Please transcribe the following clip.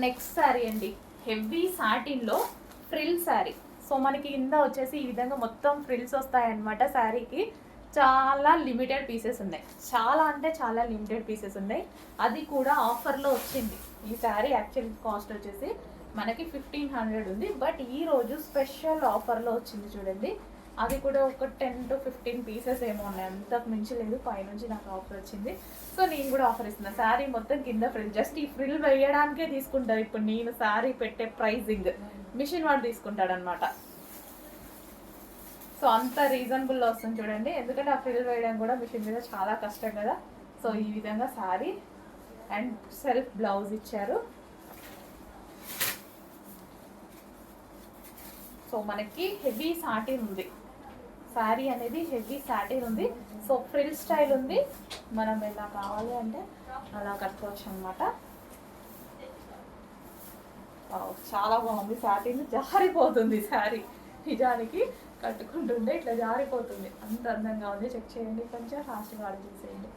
Next sari అండి. Heavy సాటిన్లో frill sari so మనకి కింద వచ్చేసి ఈ విధంగా మొత్తం ఫ్రిల్స్ వస్తాయన్నమాట శారీకి చాలా లిమిటెడ్ పీసెస్ ఉన్నాయి. చాలా అంటే చాలా లిమిటెడ్ పీసెస్ ఉన్నాయి. అది కూడా ఆఫర్లో వచ్చింది. ఈ శారీ యాక్చువల్ కాస్ట్ వచ్చేసి మనకి ఫిఫ్టీన్ హండ్రెడ్ ఉంది. బట్ ఈ రోజు స్పెషల్ ఆఫర్లో వచ్చింది చూడండి. అది కూడా ఒక టెన్ టు ఫిఫ్టీన్ పీసెస్ ఏమో ఉన్నాయి. అంతకు మించి లేదు. పైనుంచి నాకు ఆఫర్ వచ్చింది. సో నేను కూడా ఆఫర్ ఇస్తున్నా. శారీ మొత్తం కింద ఫ్రిల్ జస్ట్ ఈ ఫ్రిల్ వేయడానికే తీసుకుంటారు ఇప్పుడు నేను శారీ పెట్టే ప్రైజింగ్ మిషన్ వాడు తీసుకుంటాడనమాట సో అంత రీజనబుల్లో వస్తుంది చూడండి. ఎందుకంటే ఆ ఫ్రిల్ వేయడం కూడా మిషన్ మీద చాలా కష్టం కదా. సో ఈ విధంగా శారీ అండ్ సెల్ఫ్ బ్లౌజ్ ఇచ్చారు. సో మనకి హెవీ సాటిన్ ఉంది. శారీ అనేది హెవీ సాటిన్ ఉంది. సో ఫ్రిల్ స్టైల్ ఉంది. మనం ఎలా కావాలి అంటే అలా కట్టుకోవచ్చు అనమాట చాలా బాగుంది. సాటిన్ జారిపోతుంది శారీ. నిజానికి కట్టుకుంటుండే ఇట్లా జారిపోతుంది. అంత అందంగా ఉంది. చెక్ చేయండి కొంచెం. ఫాస్ట్గా ఆర్డర్ చేసేయండి.